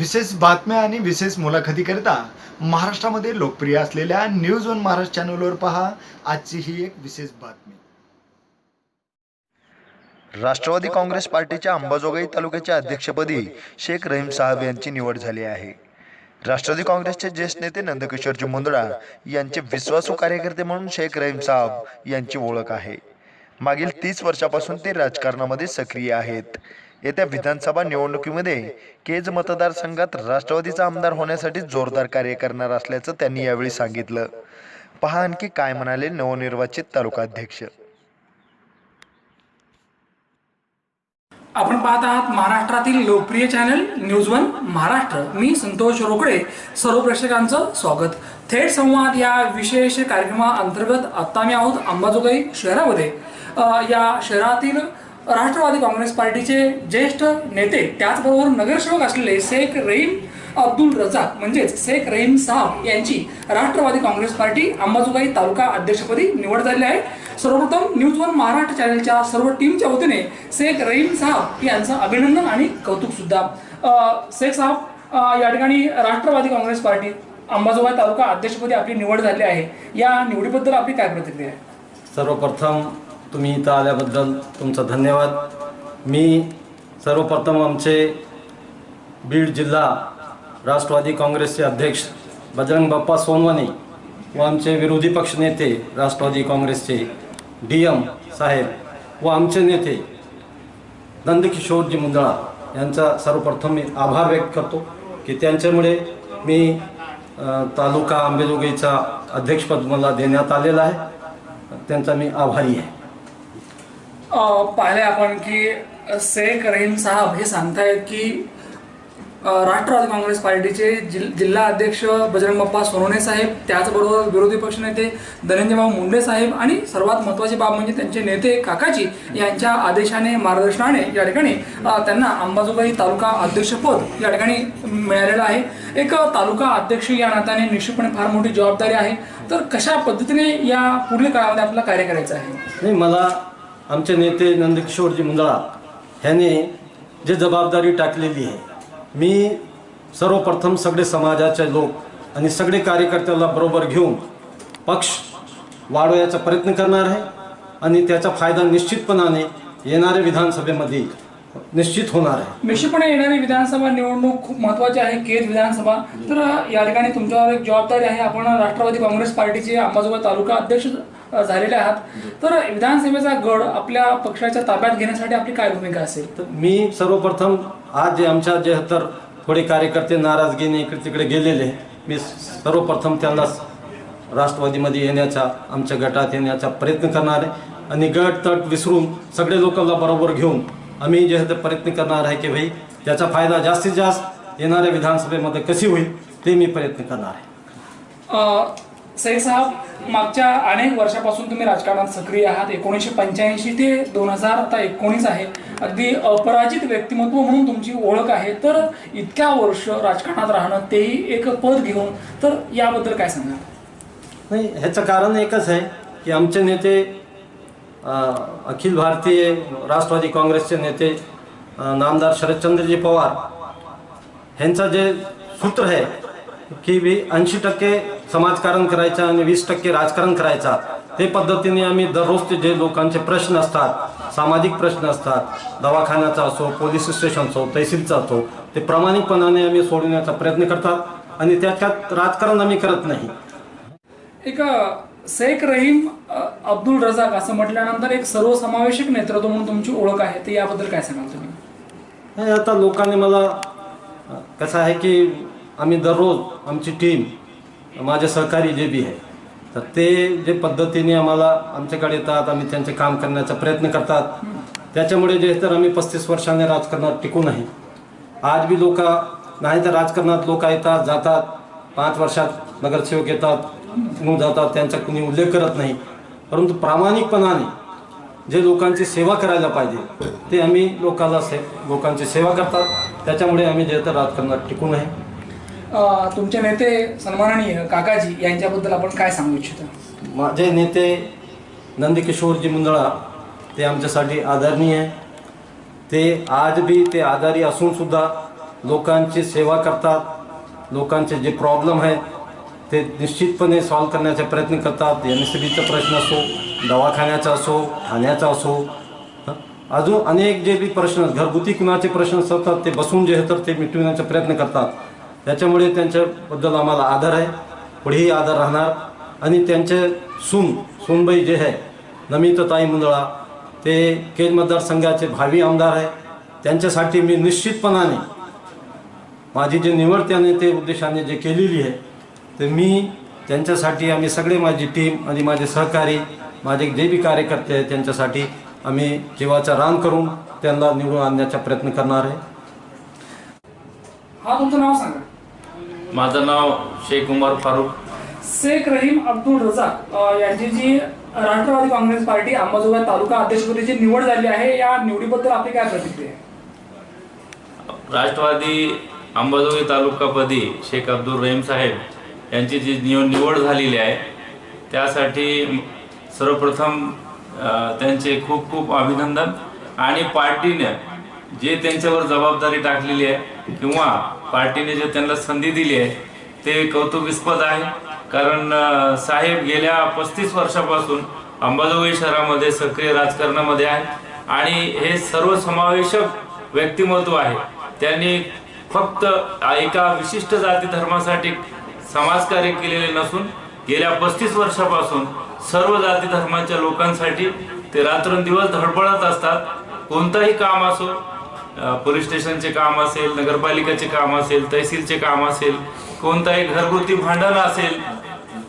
विशेष बातम्या आणि विशेष मुलाखतीकरिता महाराष्ट्रामध्ये लोकप्रिय असलेल्या न्यूज वन महाराष्ट्र चॅनलवर पहा. आजची ही एक विशेष बातमी. राष्ट्रवादी काँग्रेस पार्टीच्या अंबाजोगाई तालुक्याच्या अध्यक्षपदी शेख रहीम साहब यांची निवड झाली आहे. राष्ट्रवादी काँग्रेसचे ज्येष्ठ नेते नंदकिशोरजी मुंदडा यांचे विश्वासू कार्यकर्ते म्हणून शेख रहीम साहब यांची ओळख आहे. मागील तीस वर्षापासून ते राजकारणामध्ये सक्रिय आहेत. येत्या विधानसभा निवडणुकीमध्ये केज मतदारसंघात राष्ट्रवादीचा आमदार होण्यासाठी जोरदार कार्य करणार असल्याचं त्यांनी यावेळी सांगितलं. पहा आणखी काय म्हणाले नवनिर्वाचित तालुकाध्यक्ष. आपण पाहत आहात महाराष्ट्रातील लोकप्रिय चॅनल न्यूज वन महाराष्ट्र. मी संतोष रोकडे. सर्व प्रेक्षकांचं स्वागत. थेट संवाद या विशेष कार्यक्रमाअंतर्गत आत्ता मी आहोत अंबाजोगाई शहरामध्ये. या शहरातील राष्ट्रवादी काँग्रेस पार्टीचे ज्येष्ठ नेते त्याचबरोबर नगरसेवक असलेले शेख रहीम अब्दुल रजाक म्हणजेच शेख रहीम साहब यांची राष्ट्रवादी काँग्रेस पार्टी अंबाजोगाई तालुका अध्यक्षपदी निवड झाली आहे. सर्वप्रथम न्यूज वन महाराष्ट्र चॅनलच्या सर्व टीमच्या वतीने शेख रहीम साहब यांचं अभिनंदन आणि कौतुक सुद्धा. शेख साहब या ठिकाणी राष्ट्रवादी काँग्रेस पार्टी अंबाजोगाई तालुका अध्यक्षपदी आपली निवड झाली आहे. या निवडीबद्दल आपली काय प्रतिक्रिया आहे? सर्वप्रथम तुम्ही इथं आल्याबद्दल तुमचा धन्यवाद. मी सर्वप्रथम आमचे बीड जिल्हा राष्ट्रवादी काँग्रेसचे अध्यक्ष बजरंग बाप्पा सोनवानी व आमचे विरोधी पक्षनेते राष्ट्रवादी काँग्रेसचे डी एम साहेब व आमचे नेते नंदकिशोरजी मुंदळा यांचा सर्वप्रथम मी आभार व्यक्त करतो की त्यांच्यामुळे मी तालुका आंबेजोगाईचा अध्यक्षपद मला देण्यात आलेला आहे. त्यांचा मी आभारी आहे. पाहिले आपण की शेख रहीम साहब हे सांगतायत की राष्ट्रवादी काँग्रेस पार्टीचे जिल- जिल्हा अध्यक्ष बजरंग बाप्पा सोनवणे साहेब त्याचबरोबर विरोधी पक्षनेते धनंजयभाऊ मुंडे साहेब आणि सर्वात महत्त्वाची बाब म्हणजे त्यांचे नेते काकाजी यांच्या आदेशाने मार्गदर्शनाने या ठिकाणी त्यांना अंबाजोगाई तालुका अध्यक्षपद या ठिकाणी मिळालेलं आहे. एक तालुका अध्यक्ष या नात्याने निश्चितपणे फार मोठी जबाबदारी आहे. तर कशा पद्धतीने या पुढील काळामध्ये आपल्याला कार्य करायचं आहे? मला आमचे नेते नंदकिशोरजी मुंदळा ह्याने जे जबाबदारी टाकलेली आहे मी सर्वप्रथम सगळे समाजाचे लोक आणि सगळे कार्यकर्त्याला बरोबर घेऊन पक्ष वाढवायचा प्रयत्न करणार आहे आणि त्याचा फायदा निश्चितपणाने येणाऱ्या विधानसभेमध्ये निश्चित होणार आहे. निश्चितपणे येणारी विधानसभा निवडणूक खूप महत्वाची आहे केज विधानसभा. तर या ठिकाणी तुमच्यावर एक जबाबदारी आहे. आपण राष्ट्रवादी काँग्रेस पार्टीचे अंबाजोगाई तालुका अध्यक्ष झालेले आहात. तर विधानसभेचा गड आपल्या पक्षाच्या ताब्यात घेण्यासाठी आपली काय भूमिका असेल? तर मी सर्वप्रथम आज जे आमच्या जे तर थोडे कार्यकर्ते नाराजगीने इकडे तिकडे गेलेले मी सर्वप्रथम त्यांना राष्ट्रवादीमध्ये येण्याचा आमच्या गटात येण्याचा प्रयत्न करणार आहे. आणि गट तट विसरून सगळे लोकांना बरोबर घेऊन आम्ही जे ते प्रयत्न करणार आहे की भाई त्याचा फायदा जास्तीत जास्त येणाऱ्या विधानसभेमध्ये कशी होईल ते मी प्रयत्न करणार आहे. अ, सईद साहेब मागच्या अनेक वर्षापासून तुम्ही राजकारणात सक्रिय आहात. एकोणीसशे पंच्याऐंशी ते दोन हजार आता एकोणीस आहे. अगदी अपराजित व्यक्तिमत्व म्हणून तुमची ओळख आहे. तर इतक्या वर्ष राजकारणात राहणं तेही एक पद घेऊन तर याबद्दल काय सांगा नाही ह्याचं कारण एकच आहे की आमचे नेते अखिल भारतीय राष्ट्रवादी काँग्रेसचे नेते नामदार शरदचंद्रजी पवार ह्यांचं जे सूत्र आहे की वी ऐंशी टक्के समाजकारण करायचं आणि वीस टक्के राजकारण करायचा ते पद्धतीने आम्ही दररोजचे जे लोकांचे प्रश्न असतात सामाजिक प्रश्न असतात दवाखान्याचा असो पोलीस स्टेशन असो तहसीलचा असो ते प्रामाणिकपणाने आम्ही सोडवण्याचा प्रयत्न करतात आणि त्याच्यात राजकारण आम्ही करत नाही. एका शेख रहीम अब्दुल रजाक असं म्हटल्यानंतर एक सर्वसमावेशक नेतृत्व म्हणून तुमची ओळख आहे तर याबद्दल काय सांगाल तुम्ही? हे आता लोकांनी मला कसं आहे की आम्ही दररोज आमची टीम माझे सहकारी जे बी आहे तर ते जे पद्धतीने आम्हाला आमच्याकडे येतात आम्ही त्यांचे काम करण्याचा प्रयत्न करतात त्याच्यामुळे जे तर आम्ही पस्तीस वर्षाने राजकारणात टिकून आहे. आज बी लोक नाही तर राजकारणात लोक येतात जातात पाच वर्षात नगरसेवक येतात निघून जातात त्यांचा कुणी उल्लेख करत नाही. परंतु प्रामाणिकपणाने जे लोकांची सेवा करायला पाहिजे ते आम्ही लोकांना से लोकांची सेवा करतात. त्याच्यामुळे आम्ही जे तर राजकारणात टिकून आहे तुमचे नेते सन्माननीय काकाजी यांच्याबद्दल आपण काय सांगू इच्छिता? माझे नेते नंदकिशोरजी मुंदळा ते आमच्यासाठी आदरणीय आहे. ते आज बी ते आजारी असून सुद्धा लोकांची सेवा करतात. लोकांचे जे प्रॉब्लेम आहेत ते निश्चितपणे सॉल्व करण्याचा प्रयत्न करतात. एम एस बीचा प्रश्न असो दवाखान्याचा असो ठाण्याचा असो अजून अनेक जे बी प्रश्न घरगुती कुणाचे प्रश्न असतात ते बसून जे तर ते मिटविण्याचा प्रयत्न करतात. त्याच्यामुळे त्यांच्याबद्दल आम्हाला आदर आहे. पुढेही आदर राहणार. आणि त्यांचे सून सूनबाई जे आहे नमिताताई मुंदळा ते केज मतदारसंघाचे भावी आमदार आहे. त्यांच्यासाठी मी निश्चितपणाने माझी जी निवड त्याने ते उद्देशाने जे केलेली आहे ते मी त्यांच्यासाठी आम्ही सगळे माझी टीम आणि माझे सहकारी माझे जे बी कार्यकर्ते आहेत त्यांच्यासाठी आम्ही जीवाचा रान करून त्यांना निवडून आणण्याचा प्रयत्न करणार आहे. हा तुमचं नाव सांगा. माझं नाव शेख उमर फारूक. शेख रहीम अब्दुल रजाक यांची जी राष्ट्रवादी काँग्रेस पार्टी अंबाजोगाई तालुका अध्यक्षपदीची निवड झाली आहे या निवडीबद्दल आपली काय प्रतिक्रिया आहे? राष्ट्रवादी अंबाजोगाई तालुकापदी शेख अब्दुल रहीम साहेब यांची जी निव निवड झालेली आहे त्यासाठी सर्वप्रथम त्यांचे खूप खूप अभिनंदन आणि पार्टीने जे त्यांच्यावर जबाबदारी टाकलेली आहे किंवा पार्टीने जे त्यांना संधी दिली आहे ते कौतुकास्पद आहे. कारण साहेब गेल्या पस्तीस वर्षापासून अंबाजोगाई शहरामध्ये सक्रिय राजकारणामध्ये आहे आणि हे सर्वसमावेशक व्यक्तिमत्व आहे. त्यांनी फक्त एका विशिष्ट जाती धर्मासाठी समाजकार्य केलेले नसून गेल्या पस्तीस वर्षापासून सर्व जाती धर्माच्या लोकांसाठी ते रात्रंदिवस धडपडत असतात. कोणताही काम असो पोलीस स्टेशनचे काम असेल नगरपालिकेचे काम असेल तहसीलचे काम असेल कोणताही घरगुती भांडण असेल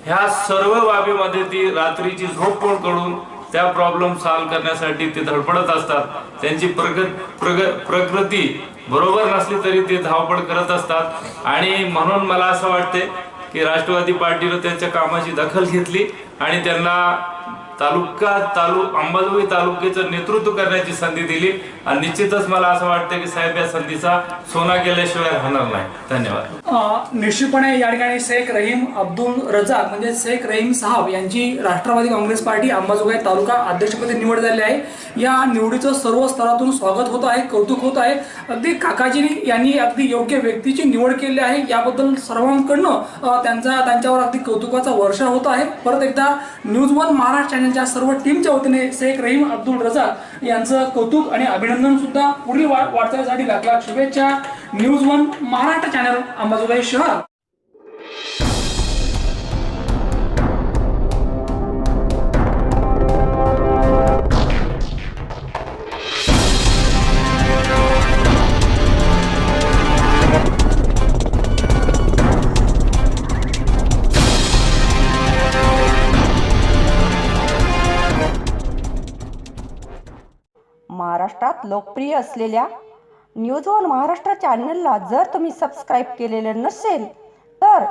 ह्या सर्व बाबीमध्ये ती रात्रीची झोप पण करून त्या प्रॉब्लेम सॉल्व्ह करण्यासाठी ते धडपडत असतात. त्यांची प्रगत प्रग प्रकृती बरोबर नसली तरी ते धावपळ करत असतात. आणि म्हणून मला असं वाटते की राष्ट्रवादी पार्टीनं त्यांच्या कामाची दखल घेतली आणि त्यांना तालुका तालु अंबाजोगाई तालुक्याचं नेतृत्व करण्याची संधी दिली. आणि निश्चितच मला असं वाटतं की साहेब या संधीचा सोना केल्याशिवाय राहणार नाही. धन्यवाद. निश्चितपणे या ठिकाणी शेख रहीम अब्दुल रजाक म्हणजे शेख रहीम साहब यांची राष्ट्रवादी काँग्रेस पार्टी अंबाजोगाई तालुका अध्यक्षपदी निवड झाली आहे. या निवडीचं सर्व स्तरातून स्वागत होत आहे कौतुक होत आहे. अगदी काकाजीनी यांनी अगदी योग्य व्यक्तीची निवड केली आहे. याबद्दल सर्वांकडनं त्यांचा त्यांच्यावर अगदी कौतुकाचा वर्षा होत आहे. परत एकदा न्यूज वन महाराष्ट्र यांच्या सर्व टीमच्या वतीने शेख रहीम अब्दुल रजा यांचं कौतुक आणि अभिनंदन सुद्धा पुढील वाटचालीसाठी लाख लाख शुभेच्छा. News one Maharashtra channel Ambajogai शहर. महाराष्ट्रात लोकप्रिय असलेल्या न्यूज वन महाराष्ट्र चॅनलला जर तुम्ही सबस्क्राईब केलेलं नसेल तर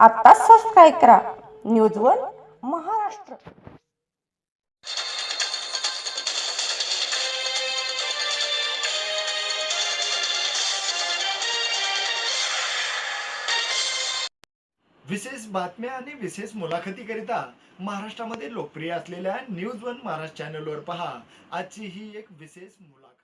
आत्ताच सबस्क्राईब करा. News one Maharashtra. विशेष बातम्या आणि विशेष मुलाखतीकरिता महाराष्ट्रामध्ये लोकप्रिय असलेल्या न्यूज वन महाराष्ट्र चॅनलवर पहा. आजची ही एक विशेष मुलाखत.